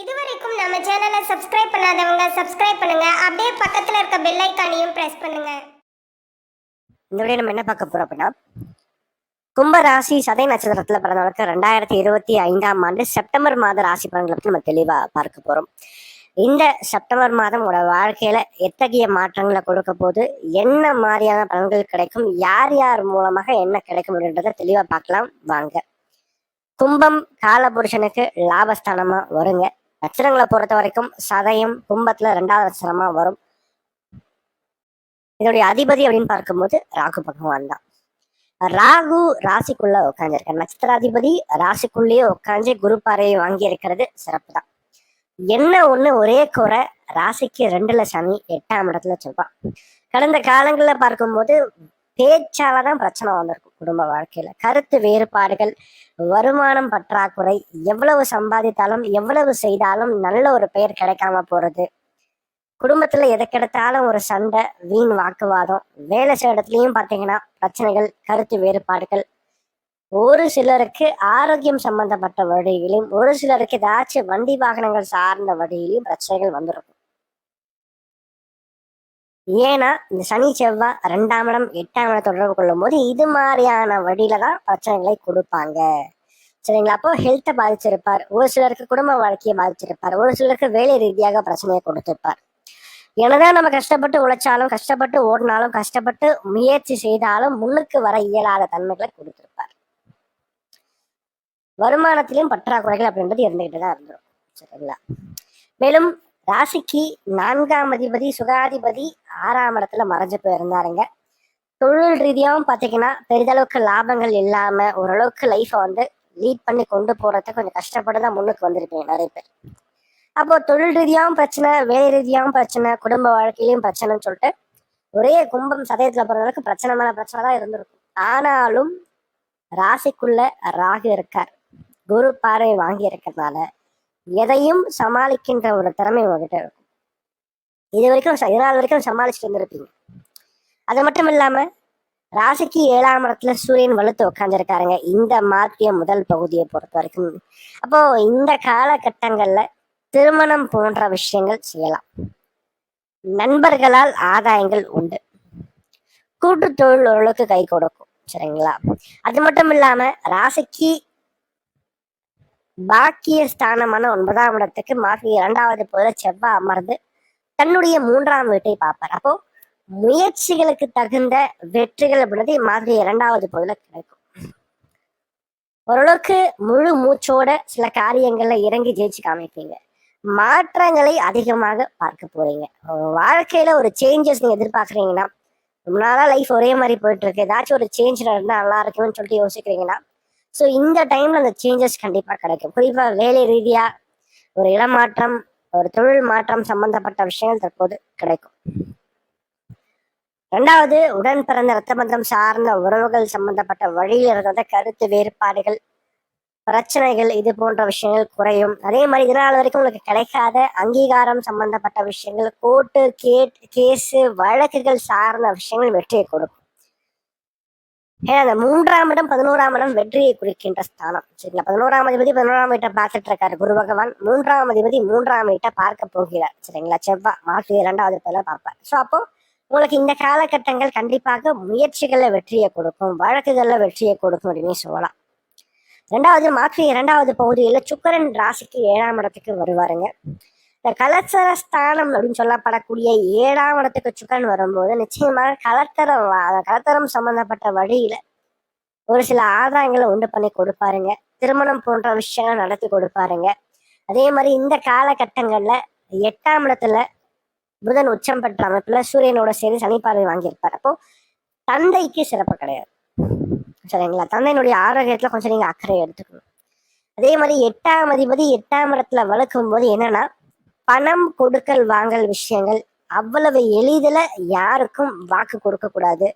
இதுவரைக்கும் நம்ம சேனலை சப்ஸ்கிரைப் பண்ணுங்க. அப்படியே பக்கத்துல இருக்க பெல் ஐக்கானையும் பிரஸ் பண்ணுங்க. இந்த வீடியோ நம்ம என்ன பார்க்க போறோம் அப்படின்னா கும்ப ராசி சதை நட்சத்திரத்துல பிறந்தவங்களுக்கு ரெண்டாயிரத்தி இருபத்தி ஐந்தாம் ஆண்டு செப்டம்பர் மாத ராசி பலன்களை பத்தி நம்ம தெளிவா பார்க்க போறோம். இந்த செப்டம்பர் மாதம் உங்களோட வாழ்க்கையில எத்தகைய மாற்றங்களை கொடுக்க போது என்ன மாதிரியான பலன்கள் கிடைக்கும்? யார் யார் மூலமாக என்ன கிடைக்கும் அப்படின்றத தெளிவா பார்க்கலாம். வாங்க. கும்பம் காலபுருஷனுக்கு லாபஸ்தானமா வருங்க. நட்சத்திரங்களை பொறுத்த வரைக்கும் சதயம் கும்பத்துல ரெண்டாவது நட்சத்திரமா வரும். இதோடைய அதிபதி அப்படின்னு பார்க்கும்போது ராகு பகவான் தான். ராகு ராசிக்குள்ள உட்காந்துருக்கார் நட்சத்திராதிபதி ராசிக்குள்ளேயே உட்காந்து குரு பாறையை வாங்கி இருக்கிறது சிறப்பு தான். என்ன ஒண்ணு ஒரே குறை ராசிக்கு ரெண்டுல சனி எட்டாம் இடத்துல செவ்வாய் கடந்த காலங்களில் பார்க்கும்போது பேச்சால தான் பிரச்சனை வந்திருக்கும் குடும்ப வாழ்க்கையில. கருத்து வேறுபாடுகள் வருமானம் பற்றாக்குறை எவ்வளவு சம்பாதித்தாலும் எவ்வளவு செய்தாலும் நல்ல ஒரு பெயர் கிடைக்காம போறது. குடும்பத்துல எதை கிடைத்தாலும் ஒரு சண்டை வீண் வாக்குவாதம். வேலை செய்ய இடத்துலயும் பாத்தீங்கன்னா பிரச்சனைகள் கருத்து வேறுபாடுகள். ஒரு சிலருக்கு ஆரோக்கியம் சம்பந்தப்பட்ட வழியிலும் ஒரு சிலருக்கு ஏதாச்சும் வண்டி வாகனங்கள் சார்ந்த வழியிலும் பிரச்சனைகள் வந்துருக்கும். ஏன்னா இந்த சனி செவ்வாய் ரெண்டாம் இடம் எட்டாம் இடம் தொடர்பு கொள்ளும் போது இது மாதிரியான வழியில தான் பிரச்சனைகளை கொடுப்பாங்க. சரிங்களா? அப்போ ஹெல்த்தை பாதிச்சிருப்பார். ஒரு சிலருக்கு குடும்ப வாழ்க்கையை பாதிச்சிருப்பார். ஒரு சிலருக்கு வேலை ரீதியாக பிரச்சனையை கொடுத்திருப்பார். என்னதான் நம்ம கஷ்டப்பட்டு உழைச்சாலும் கஷ்டப்பட்டு ஓடினாலும் கஷ்டப்பட்டு முயற்சி செய்தாலும் முன்னுக்கு வர இயலாத தன்மைகளை கொடுத்திருப்பார். வருமானத்திலும் பற்றாக்குறைகள் அப்படின்றது இருந்துகிட்டு தான் இருந்துடும் சரிங்களா? மேலும் ராசிக்கு நான்காம் அதிபதி சுகாதிபதி ஆறாம் இடத்துல மறைஞ்சு போயிருந்தாருங்க. தொழில் ரீதியாகவும் பார்த்தீங்கன்னா பெரிதளவுக்கு லாபங்கள் இல்லாம ஓரளவுக்கு லைஃப்பை வந்து லீட் பண்ணி கொண்டு போகிறதுக்கு கொஞ்சம் கஷ்டப்பட்டு தான் முன்னுக்கு வந்திருப்பீங்க நிறைய பேர். அப்போ தொழில் ரீதியாகவும் பிரச்சனை வேலை ரீதியாகவும் பிரச்சனை குடும்ப வாழ்க்கையிலையும் பிரச்சனைன்னு சொல்லிட்டு ஒரே கும்பம் சதயத்துல பிறந்தவருக்கு பிரச்சனை மேலே பிரச்சனை தான் இருந்திருக்கும். ஆனாலும் ராசிக்குள்ள ராகு இருக்கார். குரு பார்வை வாங்கி இருக்கிறதுனால எதையும் சமாளிக்கின்ற ஒரு திறமை உங்ககிட்ட இருக்கும். இது வரைக்கும் இதனால் வரைக்கும் சமாளிச்சுட்டு வந்திருப்பீங்க அது மட்டும் இல்லாம ராசிக்கு ஏழாம் இடத்துல சூரியன் வலுத்து உட்காந்துருக்காருங்க இந்த மாற்றிய முதல் பகுதியை பொறுத்த வரைக்கும். அப்போ இந்த காலகட்டங்கள்ல திருமணம் போன்ற விஷயங்கள் செய்யலாம். நண்பர்களால் ஆதாயங்கள் உண்டு. கூட்டு தொழில் ஓரளவுக்கு கை கொடுக்கும். சரிங்களா? அது மட்டும் இல்லாம ராசிக்கு பாக்கிய ஸ்தானமான ஒன்பதாம் இடத்துக்கு மாசி இரண்டாவது போல செவ்வாய் அமர்ந்து தன்னுடைய மூன்றாம் வீட்டை பார்ப்பார். அப்போ முயற்சிகளுக்கு தகுந்த வெற்றிகள் அப்படின்றது மாதிரி இரண்டாவது பகுதியில் கிடைக்கும். ஓரளவுக்கு முழு மூச்சோட சில காரியங்கள்ல இறங்கி ஜெயிச்சு காமிப்பீங்க. மாற்றங்களை அதிகமாக பார்க்க போறீங்க. வாழ்க்கையில ஒரு சேஞ்சஸ் நீங்க எதிர்பார்க்குறீங்கன்னா ரொம்ப நாளா லைஃப் ஒரே மாதிரி போயிட்டு இருக்கு. ஏதாச்சும் ஒரு சேஞ்ச் இருந்தா நல்லா இருக்கும்னு சொல்லிட்டு யோசிக்கிறீங்கன்னா ஸோ இந்த டைம்ல அந்த சேஞ்சஸ் கண்டிப்பா கிடைக்கும். குறிப்பா வேலை ரீதியா ஒரு இடமாற்றம் ஒரு தொழில் மாற்றம் சம்பந்தப்பட்ட விஷயங்கள் தற்போது கிடைக்கும். ரெண்டாவது உடன் பிறந்த ரத்த பந்தம் சார்ந்த உறவுகள் சம்பந்தப்பட்ட வழியில் இருந்த கருத்து வேறுபாடுகள் பிரச்சனைகள் இது போன்ற விஷயங்கள் குறையும். அதே மாதிரி இதனால் வரைக்கும் உங்களுக்கு கிடைக்காத அங்கீகாரம் சம்பந்தப்பட்ட விஷயங்கள் கோர்ட்டு கேட் கேஸு வழக்குகள் சார்ந்த விஷயங்கள் வெற்றியை கொடுக்கும். ஏன்னா அந்த மூன்றாம் இடம் பதினோராம் இடம் வெற்றியை குறிக்கின்ற ஸ்தானம். சரிங்களா? பதினோராம் அதிபதி பதினோராம் வீட்டை பார்த்துட்டு இருக்காரு குரு பகவான். மூன்றாம் அதிபதி மூன்றாம் வீட்டை பார்க்க போகிறார். சரிங்களா? செவ்வாய் மாற்றி இரண்டாவது பேர்ல பார்ப்பார். ஸோ அப்போ உங்களுக்கு இந்த காலகட்டங்கள் கண்டிப்பாக முயற்சிகள்ல வெற்றியை கொடுக்கும் வழக்குகள்ல வெற்றியை கொடுக்கும் அப்படின்னு சொல்லலாம். ரெண்டாவது மாற்றி இரண்டாவது பகுதியில சுக்கரன் ராசிக்கு ஏழாம் இடத்துக்கு வருவாருங்க. இந்த கலசர ஸ்தானம் அப்படின்னு சொல்லப்படக்கூடிய ஏழாம் இடத்துக்கு சுக்கரன் வரும்போது நிச்சயமாக கலத்தரம் கலத்தரம் சம்பந்தப்பட்ட வழியில ஒரு சில ஆதாயங்களை உண்டு பண்ணி கொடுப்பாருங்க. திருமணம் போன்ற விஷயங்கள் நடத்தி கொடுப்பாருங்க. அதே மாதிரி இந்த காலகட்டங்கள்ல எட்டாம் இடத்துல புதன் உச்சம் பெற்ற அமைப்புல சூரியனோட சேர்ந்து சனி பார்வை வாங்கியிருப்பார். அப்போ தந்தைக்கு சிறப்பு கிடையாது. சரிங்களா? தந்தையினுடைய ஆரோக்கியத்துல கொஞ்சம் நீங்க அக்கறை எடுத்துக்கணும். அதே மாதிரி எட்டாம் அதிபதி எட்டாம் இடத்துல வளர்க்கும் போது என்னன்னா பணம் கொடுக்கல் வாங்கல் விஷயங்கள் அவ்வளவு எளிதில் யாருக்கும் வாக்கு கொடுக்கக்கூடாது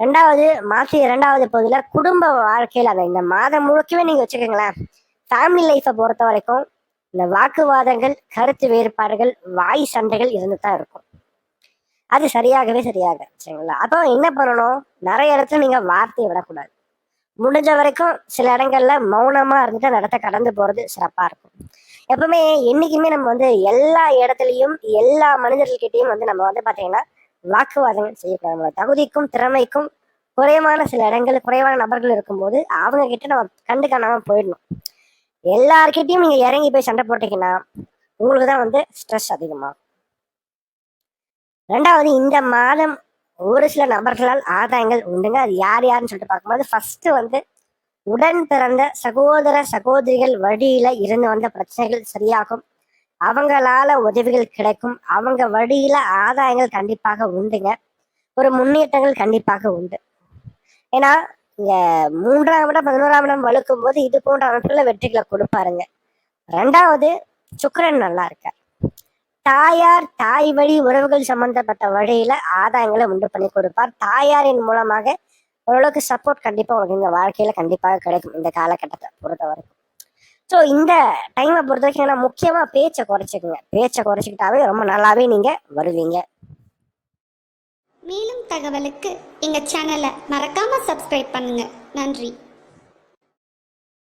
ரெண்டாவது மாற்றி இரண்டாவது பகுதியில் குடும்ப வாழ்க்கையில அந்த இந்த மாதம் முழுக்கவே நீங்க வச்சுக்கோங்களேன். ஃபேமிலி லைஃப்பை பொறுத்த வரைக்கும் இந்த வாக்குவாதங்கள் கருத்து வேறுபாடுகள் வாய் சண்டைகள் இருந்து தான் இருக்கும். அது சரியாகவே சரியாக சரிங்களா? அப்போ என்ன பண்ணணும்? நிறைய இடத்துல நீங்க வார்த்தையை விடக்கூடாது. முடிஞ்ச வரைக்கும் சில இடங்கள்ல மௌனமா இருந்துட்டு அந்த இடத்த கடந்து போறது சிறப்பா இருக்கும். எப்பவுமே என்னைக்குமே நம்ம வந்து எல்லா இடத்துலையும் எல்லா மனிதர்கள்கிட்டயும் வந்து நம்ம வந்து பார்த்தீங்கன்னா வாக்குவாதங்கள் செய்யக்கூடாது. நம்மளோட தகுதிக்கும் திறமைக்கும் குறைவான சில இடங்கள் குறைவான நபர்கள் இருக்கும்போது அவங்க கிட்ட நம்ம கண்டு காணாம போயிடணும். எல்லார்கிட்டையும் நீங்க இறங்கி போய் சண்டை போட்டீங்கன்னா உங்களுக்கு தான் வந்து ஸ்ட்ரெஸ் அதிகமாகும். ரெண்டாவது இந்த மாதம் ஒரு சில நபர்களால் ஆதாயங்கள் உண்டுங்க. அது யார் யாருன்னு சொல்லிட்டு பார்க்கும்போது ஃபர்ஸ்ட் வந்து உடன் பிறந்த சகோதர சகோதரிகள் வழியில இருந்து வந்த பிரச்சனைகள் சரியாகும். அவங்களால உதவிகள் கிடைக்கும். அவங்க வழியில ஆதாயங்கள் கண்டிப்பாக உண்டுங்க. ஒரு முன்னேற்றங்கள் கண்டிப்பாக உண்டு. ஏன்னா இங்க மூன்றாம் இடம் பதினோராம் இடம் வலுக்கும் போது இது போன்ற அமைப்புல வெற்றிகளை கொடுப்பாருங்க. ரெண்டாவது சுக்கரன் நல்லா இருக்க தாயார் தாய் வழி உறவுகள் சம்பந்தப்பட்ட வழியில ஆதாயங்களை உண்டு பண்ணி கொடுப்பார். தாயாரின் மூலமாக ஓரளவுக்கு சப்போர்ட் கண்டிப்பாக உங்களுக்கு இந்த வாழ்க்கையில் கண்டிப்பாக கிடைக்கும் இந்த காலகட்டத்தை பொறுத்த வரைக்கும் ஸோ இந்த டைமை பொறுத்த வரைக்கும் ஏன்னா முக்கியமாக பேச்சை குறைச்சிக்கோங்க. பேச்சை குறைச்சிக்கிட்டாவே ரொம்ப நல்லாவே நீங்கள் வருவீங்க. மேலும் தகவலுக்கு எங்கள் சேனலை மறக்காமல் சப்ஸ்கிரைப் பண்ணுங்கள் நன்றி.